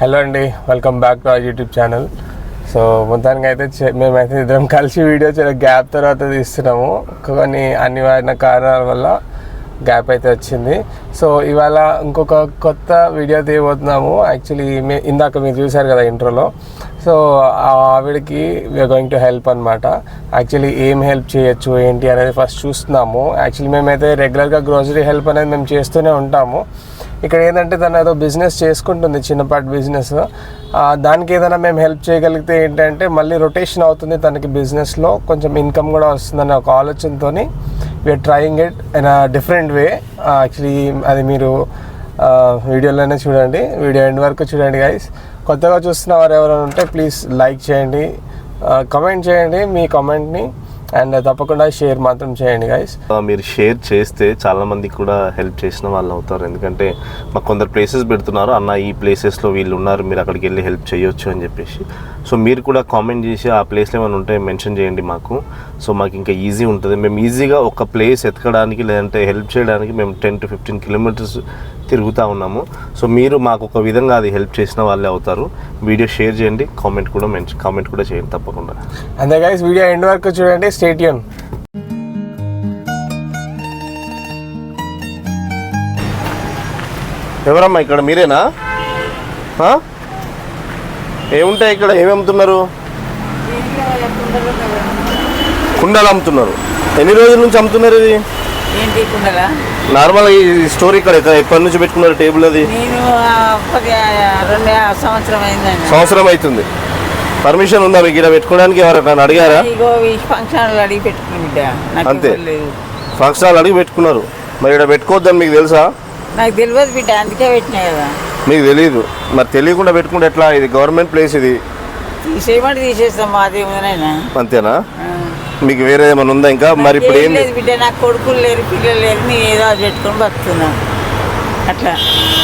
Hello అండి welcome back to our YouTube channel so మొత్తానికి అయితే చే- మేమైతే ఇద్దరం కలిసి వీడియో చాలా గ్యాప్ తర్వాత తీస్తున్నాము. కొన్ని అనివార్య కారణాల వల్ల గ్యాప్ అయితే వచ్చింది. సో ఇవాళ ఇంకొక కొత్త వీడియో తీయబోతున్నాము. యాక్చువల్లీ మే ఇందాక మీరు చూశారు కదా ఇంట్రోలో సో ఆవిడకి వీఆర్ గోయింగ్ టు హెల్ప్ అనమాట యాక్చువల్లీ ఏం హెల్ప్ చేయొచ్చు ఏంటి అనేది ఫస్ట్ చూస్తున్నాము. యాక్చువల్లీ మేమైతే రెగ్యులర్గా గ్రోసరీ హెల్ప్ అనేది మేము చేస్తూనే ఉంటాము. ఇక్కడ ఏంటంటే తను ఏదో బిజినెస్ చేసుకుంటుంది చిన్నపాటి బిజినెస్ దానికి ఏదైనా మేము హెల్ప్ చేయగలిగితే ఏంటంటే మళ్ళీ రొటేషన్ అవుతుంది తనకి బిజినెస్లో కొంచెం ఇన్కమ్ కూడా వస్తుందనే ఒక ఆలోచనతో we're trying it in a different way actually అది మీరు వీడియోలోనే చూడండి. వీడియో ఎండ్ వరకు చూడండి గైస్ కొత్తగా చూస్తున్న వారు ఎవరైనా ఉంటే ప్లీజ్ లైక్ చేయండి. కమెంట్ చేయండి మీ కమెంట్ని అండ్ uh, తప్పకుండా షేర్ మాత్రం చేయండి గైస్ మీరు షేర్ చేస్తే చాలా మందికి కూడా హెల్ప్ చేసిన వాళ్ళు అవుతారు. ఎందుకంటే మాకు కొందరు ప్లేసెస్ పెడుతున్నారు. అన్న ఈ ప్లేసెస్లో వీళ్ళు ఉన్నారు. మీరు అక్కడికి వెళ్ళి హెల్ప్ చేయొచ్చు అని చెప్పేసి. సో మీరు కూడా కామెంట్ చేసి ఆ ప్లేస్లో ఏమైనా ఉంటే మెన్షన్ చేయండి మాకు. సో మాకు ఇంకా ఈజీ ఉంటుంది. మేము ఈజీగా ఒక ప్లేస్ ఎతకడానికి లేదంటే హెల్ప్ చేయడానికి మేము టెన్ టు ఫిఫ్టీన్ కిలోమీటర్స్ తిరుగుతూ ఉన్నాము. సో మీరు మాకు ఒక విధంగా అది హెల్ప్ చేసిన వాళ్ళే అవుతారు. వీడియో షేర్ చేయండి కామెంట్ కూడా మెన్షన్ కామెంట్ కూడా చేయండి తప్పకుండా. అంతే గైస్ వీడియో ఎండ్ వరకు చూడండి స్టేట్యూన్ ఎవరమ్మా ఇక్కడ? మీరేనా? ఏముంటాయి ఇక్కడ? ఏమి అమ్ముతున్నారు? కుండలు అమ్ముతున్నారు. ఎన్ని రోజుల నుంచి అమ్ముతున్నారు ఇది? ఏంటి కుండలా? నార్మల్ ఈ స్టోరీ ఇక్కడ ఎప్పటి నుంచి పెట్టుకున్నారు టేబుల్ అది? నేను రెండు సంవత్సరం అయిందండి. సంవత్సరం అవుతుంది. పర్మిషన్ ఉందా మీకు ఇక్కడ పెట్టుకోవడానికి? ఎవరైనా అడిగారా? ఇగో ఈ ఫంక్షన్ అడిగి బిడ్డ. అంతే. ఫంక్షన్ హాల్ అడిగి పెట్టుకున్నారు. మరి ఇక్కడ పెట్టుకోవద్దని మీకు తెలుసా? నాకు తెలియదు బిడ్డ అందుకే పెట్టినా కదా. మీకు తెలియదు మరి తెలియకుండా పెట్టుకుంటే ఎట్లా? ఇది గవర్నమెంట్ ప్లేస్ ఇది. తీసేయమంటే తీసేస్తాం మాది అంతేనా? మీకు వేరే ఏమైనా ఉందా ఇంకా? మరి ఇప్పుడు ఏం లేదు బిడ్డ నాకు కొడుకులు లేరు పిల్లలు లేరు నేను ఏదో పెట్టుకొని బతుకుతున్నా అట్లా.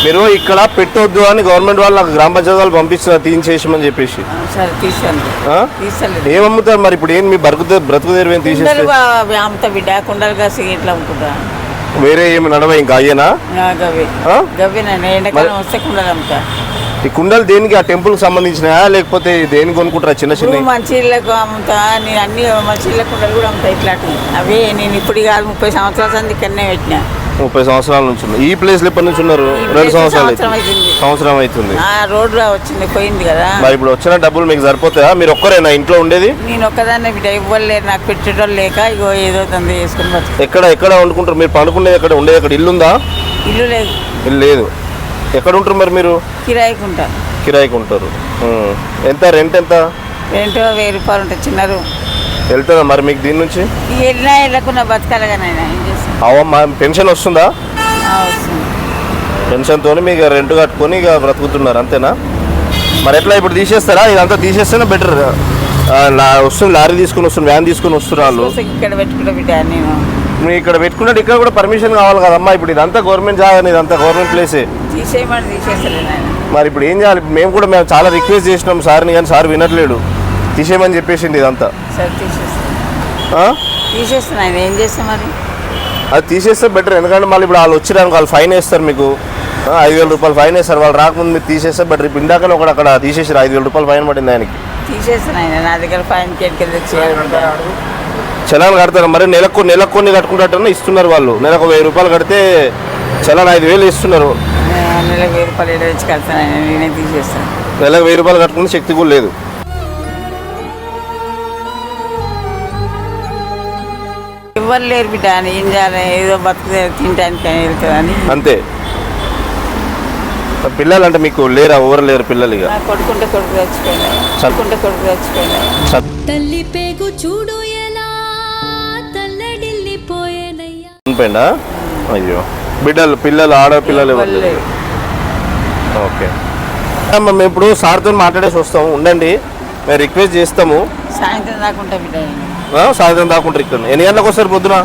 మీరు ఇక్కడ పెట్టొద్దు అని గవర్నమెంట్ వాళ్ళు నాకు గ్రామ పంచాయతీ వాళ్ళు పంపిస్తున్నారు తీసేసామని చెప్పేసి. సరే తీసాను ఆ? తీసలేదు ఏం అమ్ముతారు మరి? ఇప్పుడు ఏం మీ బ్రతుకు బ్రతుకు తెరువు కుండలు తీసేస్తే? బా- అమ్ముతా బిడ్డ కుండలు కాసి ఇట్లా అమ్ముకుంటా? వేరే ఏమి నడవ ఇంకా? అయ్యేనా? ఆ, గవి ఆ? గవి నేను ఎండాకాలం వస్తే కుండలు అమ్ముతా. ఈ కుండలు దేనికి? ఆ టెంపుల్కి సంబంధించినయా? లేకపోతే దేనికి కొనుక్కుంటారా చిన్న చిన్న ఇప్పుడు మంచిళ్ళకు అమ్ముతా నేను అన్ని మంచిళ్ళ కుండలు కూడా అమ్ముతా ఇట్లాంటివి. అవే నేను ఇప్పుడు కాదు ముప్పై సంవత్సరాల సంది ఇక్కడనే పెట్టినా. ముప్పై సంవత్సరాల నుంచి ఉన్నారు ఈ ప్లేస్లో ఎప్పటి నుంచి ఉన్నారు? రెండు సంవత్సరాలు సంవత్సరం అవుతుంది అవుతుంది. సంవత్సరం అవుతుంది ఆ రోడ్డు వచ్చింది పోయింది కదా. మరి ఇప్పుడు వచ్చిన డబ్బులు మీకు సరిపోతాయా? మీరు ఒక్కరేనా ఇంట్లో ఉండేది? నేను ఒక్కదాన్నే బిడ్డ ఇవ్వలేరు నాకు పెట్టేటోళ్ళు లేక ఇగో ఏదో తంది బతుకు. ఎక్కడ ఎక్కడ వండుకుంటారు? మీరు పండుకునేది ఎక్కడ ఉండేది ఎక్కడ? ఇల్లు ఉందా ఇల్లు లేదు. ఇల్లు లేదు. ఎక్కడ ఉంటారు మరి మీరు? కిరాయికి ఉంటారు ఉం. ఎంత రెంట్ ఎంత? రెంటో వెయ్యి రూపాయలు ఉంటాయి చిన్న రూమ్. వెళ్తుందా మరి మీకు దీని నుంచి? ఇక వెళ్ళినా వెళ్ళకుండా బతకాలి కానీ ఆయన ఏం చేస్తాను అవమ్మా పెన్షన్ వస్తుందా? ఆ, వస్తుంది. పెన్షన్తో మీకు రెంట్ కట్టుకొని ఇక బ్రతుకుతున్నారు అంతేనా? మరి ఎట్లా ఇప్పుడు తీసేస్తారా? ఇదంతా తీసేస్తేనే బెటర్ వస్తుంది లారీ తీసుకుని వస్తుంది వ్యాన్ తీసుకుని వస్తున్నారు వాళ్ళు. ఇక్కడ పెట్టుకుంటా బిడ్డ నేను. మీరు ఇక్కడ పెట్టుకున్నట్టు ఇక్కడ కూడా పర్మిషన్ కావాలి కదమ్మా. ఇప్పుడు ఇదంతా గవర్నమెంట్ జాగా ఇదంతా గవర్నమెంట్ ప్లేసే తీసేయమని తీసేస్తలేదు ఆయన. మరి ఇప్పుడు ఏం చేయాలి? మేము కూడా మేము చాలా రిక్వెస్ట్ చేసినాం సార్ని కానీ సార్ వినట్లేడు. తీసేయమని చెప్పేసింది ఇదంతా. సరే తీసేస్తాను ఆ? తీసేస్తాను ఆయన. ఏం చేస్తాం మరి? అది తీసేస్తే బెటర్ ఎందుకంటే మళ్ళీ ఇప్పుడు వాళ్ళు వచ్చిరానికి వాళ్ళు ఫైన్ వేస్తారు మీకు. ఆ, ఐదు వేల రూపాయలు ఫైన్ వేస్తారు. వాళ్ళు రాకముందు మీరు తీసేస్తే బెటర్ ఇప్పుడు ఇందాకనే ఒకడు అక్కడ తీసేసారు. ఐదు వేల రూపాయలు ఫైన్ పడింది ఆయనకి. తీసేస్తాను ఆయన. నా దగ్గర ఫైన్ కేట్కి తెచ్చేయాలి? చలాన్ కడతారు. మరి నెలకు నెలకు కొన్ని కట్టుకుంటారని ఇస్తున్నారు వాళ్ళు. నెలకు వెయ్యి రూపాయలు కడితే చలాన్ ఐదు వేలు ఇస్తున్నారు. నెలకు వెయ్యి రూపాయలు ఏడు తెచ్చి కడతాను. నేనే తీసేస్తాను. నెలకు వెయ్యి రూపాయలు కట్టుకునే శక్తి కూడా లేదు. ఎవరు లేరు బిడ్డ. అని ఏం చేయాలి? ఏదో బతుకు తినడానికి వెళ్తుందని అంతే. పిల్లలు అంటే మీకు లేరా? ఎవరు లేరు పిల్లలు ఇక? కొడుకుంటే కొడుకు చచ్చిపోయినా చదువుకుంటే కొడుకు చచ్చిపోయినా తల్లి పేగు చూడు చనిపోయిందా అయ్యో. బిడ్డలు పిల్లలు ఆడపిల్లలు ఎవరు. ఓకే. మేము ఇప్పుడు సార్తో మాట్లాడేసి వస్తాము. ఉండండి. మేము రిక్వెస్ట్ చేస్తాము. సాయంత్రం దాకా ఉంటా బిడ్డ సాయంత్రం దాకుంటారు ఇక్కడ. ఎన్ని గంటలకు వస్తారు పొద్దున?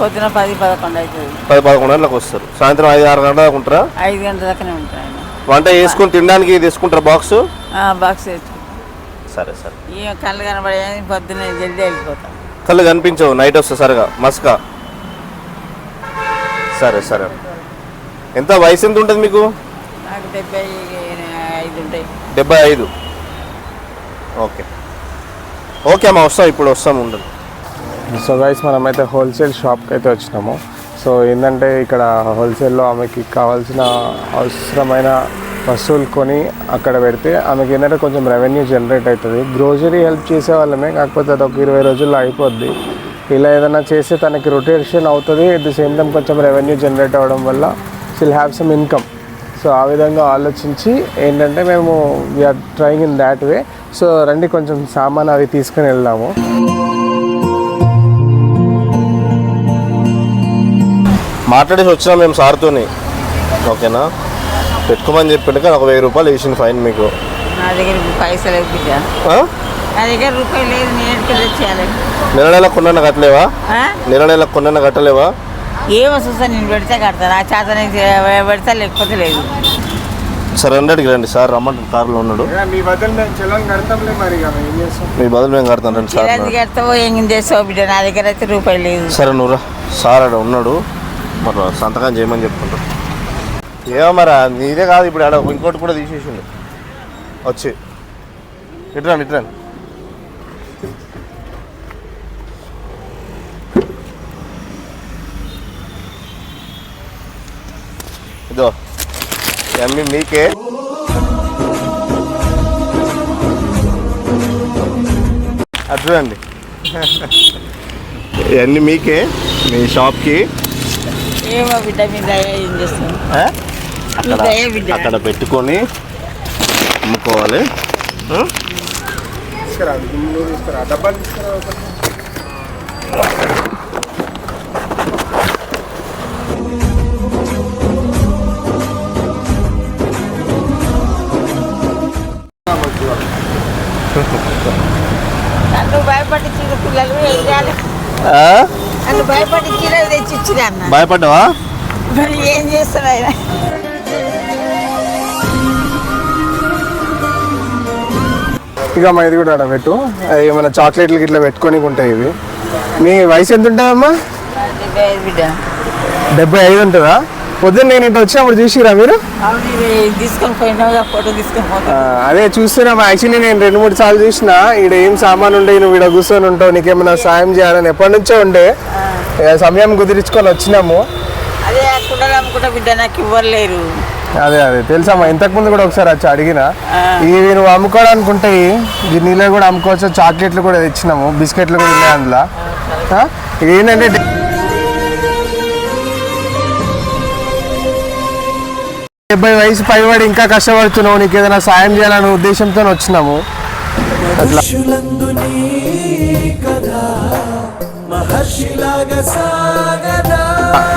పొద్దున పది పదకొండు అవుతుంది. పది పదకొండు గంటలకు వస్తారు. సాయంత్రం ఐదు ఆరు గంటల దాకా ఉంటారా? ఐదు గంటల దాకానే ఆయన వంట చేసుకొని తినడానికి తీసుకుంటారా బాక్స్? బాక్స్ సరే సరే. కళ్ళు కనబడే పొద్దున్న జల్దీ వెళ్ళిపోతాం కళ్ళు కనిపించవు. నైట్ వస్తే సరిగా. మస్కా. సరే సరే. ఎంత వయసు ఎంత ఉంటుంది మీకు? నాకు డెబ్బై ఐదు ఐదు ఉంటాయి. డెబ్బై ఐదు. ఓకే. ఓకే అమ్మా వస్తాం ఇప్పుడు వస్తాం ఉండదు సో గైస్ మనమైతే హోల్సేల్ షాప్కి అయితే వచ్చినాము. సో ఏంటంటే ఇక్కడ హోల్సేల్లో ఆమెకి కావాల్సిన అవసరమైన వస్తువులు కొని అక్కడ పెడితే ఆమెకి ఏంటంటే కొంచెం రెవెన్యూ జనరేట్ అవుతుంది. గ్రోసరీ హెల్ప్ చేసే వాళ్ళమే కాకపోతే అది ఒక ఇరవై రోజుల్లో అయిపోద్ది. ఇలా ఏదైనా చేస్తే తనకి రొటేషన్ అవుతుంది. అట్ ది సేమ్ టైం కొంచెం రెవెన్యూ జనరేట్ అవ్వడం వల్ల she'll have some income so ఆ విధంగా ఆలోచించి ఏంటంటే మేము we're trying in that way so రండి కొంచెం సామాన్ అవి తీసుకుని వెళ్దాము. మాట్లాడేసి వచ్చినాం మేము సార్తోని. ఓకేనా? పెట్టుకోమని చెప్పిండు కానీ ఒక వెయ్యి రూపాయలు వేసింది ఫైన్ మీకు. నా దగ్గర పైసలు? నా దగ్గర రూపాయలు లేదు నేను ఎక్కడ తెచ్చేయాలి నెల నెల కొన్న కట్టలేవా? ఆ? నెల నెల కొన్న కట్టలేవా ఏమో చూస్తా నేను పెడితే కడతా నా చేత పెడతా లేకపోతే లేదు. సరే రండి రండి సార్ రమ్మంటారు కార్లో ఉన్నాడు. మీ బదులు మేము చెల్లని కడతాంలే మరి మీ బదులు మేము కడతాం రండి సార్ చిరాది కడతావో ఏం చేస్తావు బిడ్డ నా దగ్గర అయితే రూపాయలు లేదు. సరే నువ్వు రా. సార్ ఆడ ఉన్నాడు. మరి సంతకం చేయమని చెప్పుకుంటా. ఏమో మరి నీదే కాదు ఇప్పుడు ఆడ ఇంకోటి కూడా తీసేసిండు. వచ్చి. ఇట్రాను ఇట్రాను ఇదో అమ్మి మీకే. అది చూడండి. ఇవన్నీ మీకే మీ షాప్కి. అక్కడ అక్కడ పెట్టుకొని అమ్ముకోవాలి? తీసుకురా నువ్వు తీసుకురా. డబ్బాలు తీసుకురా పిల్లలు ఏం చేయాలి? తెచ్చి ఇచ్చిన అన్న. భయపడ్డావా? మరి ఏం ఆయన? ఇక మా ఇది కూడా ఆడ పెట్టు. అది ఏమైనా చాక్లెట్లు ఇట్లా పెట్టుకొని ఉంటాయి ఇవి. మీ వయసు ఎంత ఉంటుందమ్మా? డెబ్బై ఐదు ఉంటుందా? పొద్దున్న నేను ఇట్లా వచ్చినప్పుడు చూసిరా మీరు? తీసుకొని ఫోటో తీసుకొని అదే చూస్తున్నాం యాక్చువల్లీ నేను రెండు మూడు సార్లు చూసిన ఈడ ఏం సామాన్ ఉండే నువ్వు ఇక్కడ కూర్చొని ఉంటావు నీకేమైనా సాయం చేయాలని ఎప్పటి నుంచో ఉండే. సమయం కుదిరించుకొని వచ్చినాము. అదే ఆ కుండలు అమ్ముకుంటా బిడ్డ నాకు ఇవ్వలేరు. అదే అదే తెలుసమ్మా ఇంతకు ముందు కూడా ఒకసారి వచ్చి అడిగిన. ఇవి నువ్వు అమ్ముకోవడానికి ఉంటాయి దీనిలో కూడా అమ్ముకోవచ్చు చాక్లెట్లు కూడా తెచ్చినాము బిస్కెట్లు కూడా ఉన్నాయి అందులో. ఏంటంటే డెబ్బై వయసు పైబడి ఇంకా కష్టపడుతున్నావు నీకు ఏదైనా సాయం చేయాలనే ఉద్దేశంతో వచ్చినాము. అట్లా.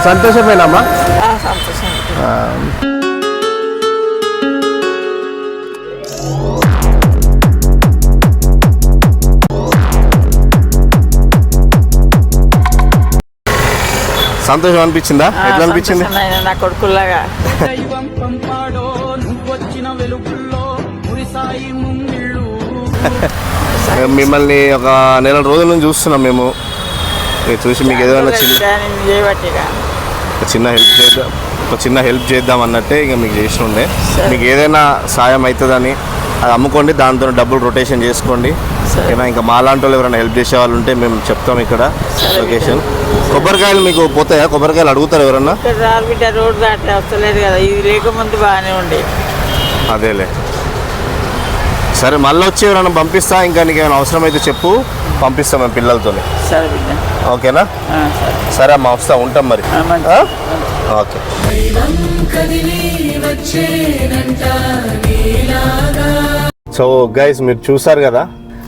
సంతోషమేనమ్మా ఆ, సంతోషం. సంతోషం అనిపించిందా? ఎట్లా అనిపించింది? నా కొడుకులాగా. దైవం పంపాడో నువ్వొచ్చిన వెలుగుల్లో మురిసాయి ముంగిళ్ళు. మిమ్మల్ని ఒక నెల రోజుల నుంచి చూస్తున్నాం మేము. చూసి మీకు ఏదైనా చిన్న చిన్న హెల్ప్ చేద్దాం ఒక చిన్న హెల్ప్ చేద్దాం అన్నట్టే ఇక మీకు చేసి ఉండే. మీకు ఏదైనా సాయం అవుతుందని అది అమ్ముకోండి దాంతో డబ్బులు రొటేషన్ చేసుకోండి. ఓకేనా ఇంకా మాలాంటి వాళ్ళు ఎవరైనా హెల్ప్ చేసే వాళ్ళు ఉంటే మేము చెప్తాం ఇక్కడ. లొకేషన్ కొబ్బరికాయలు మీకు పోతాయా? కొబ్బరికాయలు అడుగుతారు ఎవరన్నా? బిడ్డ రోడ్డు దాటి వస్తలేదు కదా ఇది లేకముందు బాగానే ఉండే. అదేలే. సరే మళ్ళీ వచ్చి ఎవరైనా పంపిస్తా ఇంకా నీకు ఏమైనా అవసరం అయితే చెప్పు. పంపిస్తాం మేము పిల్లలతో సరే బిడ్డ. ఓకేనా? సరే. అమ్మా వస్తా ఉంటాం మరి. ఓకే. సో గైస్ మీరు చూసారు కదా?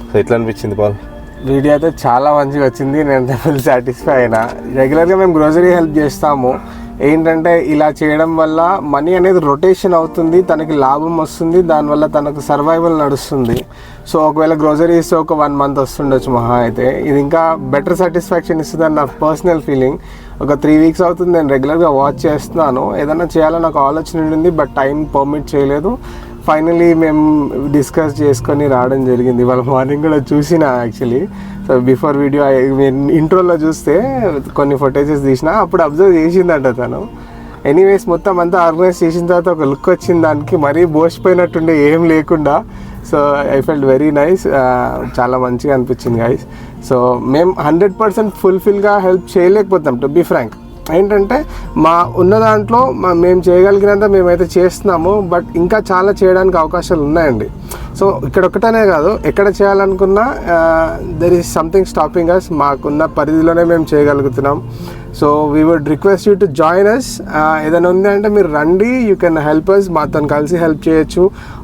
సో ఎట్లా అనిపించింది పాల్? వీడియో అయితే చాలా మంచిగా వచ్చింది. నేను ఫుల్ సాటిస్ఫై అయినా. రెగ్యులర్గా మేము గ్రోసరీ హెల్ప్ చేస్తాము. ఏంటంటే ఇలా చేయడం వల్ల మనీ అనేది రొటేషన్ అవుతుంది తనకి లాభం వస్తుంది దానివల్ల తనకు సర్వైవల్ నడుస్తుంది. సో ఒకవేళ గ్రోసరీస్ ఒక వన్ మంత్ వస్తుండొచ్చు మహా అయితే. ఇది ఇంకా బెటర్ సాటిస్ఫాక్షన్ ఇస్తుంది అని నా పర్సనల్ ఫీలింగ్. ఒక త్రీ వీక్స్ అవుతుంది నేను రెగ్యులర్గా వాచ్ చేస్తున్నాను. ఏదైనా చేయాలని నాకు ఆలోచన ఉండింది బట్ టైం పర్మిట్ చేయలేదు. ఫైనలీ మేము డిస్కస్ చేసుకొని రావడం జరిగింది. వాళ్ళ మార్నింగ్ కూడా చూసిన యాక్చువల్లీ సో బిఫోర్ వీడియో ఇంట్రోలో చూస్తే కొన్ని ఫొటేజెస్ తీసిన అప్పుడు అబ్జర్వ్ చేసిందంట తను. ఎనీవేస్ మొత్తం అంతా ఆర్గనైజ్ చేసిన తర్వాత ఒక లుక్ వచ్చింది దానికి మరీ బోసిపోయినట్టుండే ఏం లేకుండా. So I felt very nice చాలా మంచిగా అనిపించింది గైస్ సో మేము హండ్రెడ్ పర్సెంట్ ఫుల్ఫిల్గా హెల్ప్ చేయలేకపోతాం టు బీ ఫ్రాంక్ ఏంటంటే మా ఉన్న దాంట్లో మేము చేయగలిగినంత మేమైతే చేస్తున్నాము బట్ ఇంకా చాలా చేయడానికి అవకాశాలు ఉన్నాయండి. సో ఇక్కడ ఒక్కటనే కాదు ఎక్కడ చేయాలనుకున్నా there is something stopping us మాకున్న పరిధిలోనే మేము చేయగలుగుతున్నాం. So we would request you to join us ఏదైనా ఉంది అంటే మీరు రండి యూ కెన్ హెల్ప్ అస్ మాతో కలిసి హెల్ప్ చేయొచ్చు.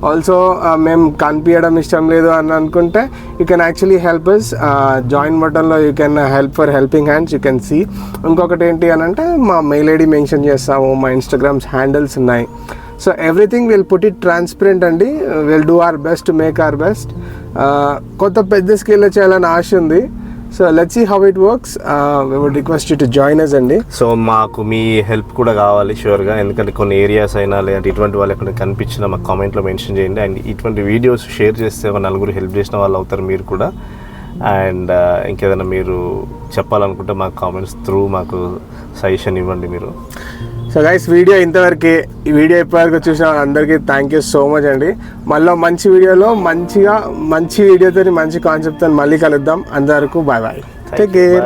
ఆల్సో మేము కనిపించడం ఇష్టం లేదు అని అనుకుంటే you can actually help us join బటన్లో you can help for helping hands you can see ఇంకొకటి ఏంటి అని అంటే మా మెయిల్ ఐడి మెన్షన్ చేస్తాము మా ఇన్స్టాగ్రామ్స్ హ్యాండిల్స్ ఉన్నాయి. So everything will put it transparent అండి. Will do our best make our best కొత్త పెద్ద స్కేల్లో చేయాలని ఆశ ఉంది. So let's see how it works would request to join us అండి. సో మాకు మీ హెల్ప్ కూడా కావాలి షూర్గా ఎందుకంటే కొన్ని ఏరియాస్ అయినా లేదంటే ఇటువంటి వాళ్ళు ఎక్కడ కనిపించిన మాకు కామెంట్లో మెన్షన్ చేయండి. అండ్ ఇటువంటి వీడియోస్ షేర్ చేస్తే ఒక నలుగురు హెల్ప్ చేసిన వాళ్ళు అవుతారు మీరు కూడా. అండ్ uh, ఇంకేదైనా మీరు చెప్పాలనుకుంటే మాకు కామెంట్స్ త్రూ మాకు సజెషన్ ఇవ్వండి మీరు. సో గైస్ వీడియో ఇంతవరకే. ఈ వీడియో ఇప్పటివరకు చూసిన అందరికీ థ్యాంక్ యూ సో మచ్ అండి. మళ్ళీ మంచి వీడియోలో మంచిగా మంచి వీడియోతో మంచి కాన్సెప్ట్తో మళ్ళీ కలుద్దాం. అంతవరకు బాయ్ బాయ్ టేక్ కేర్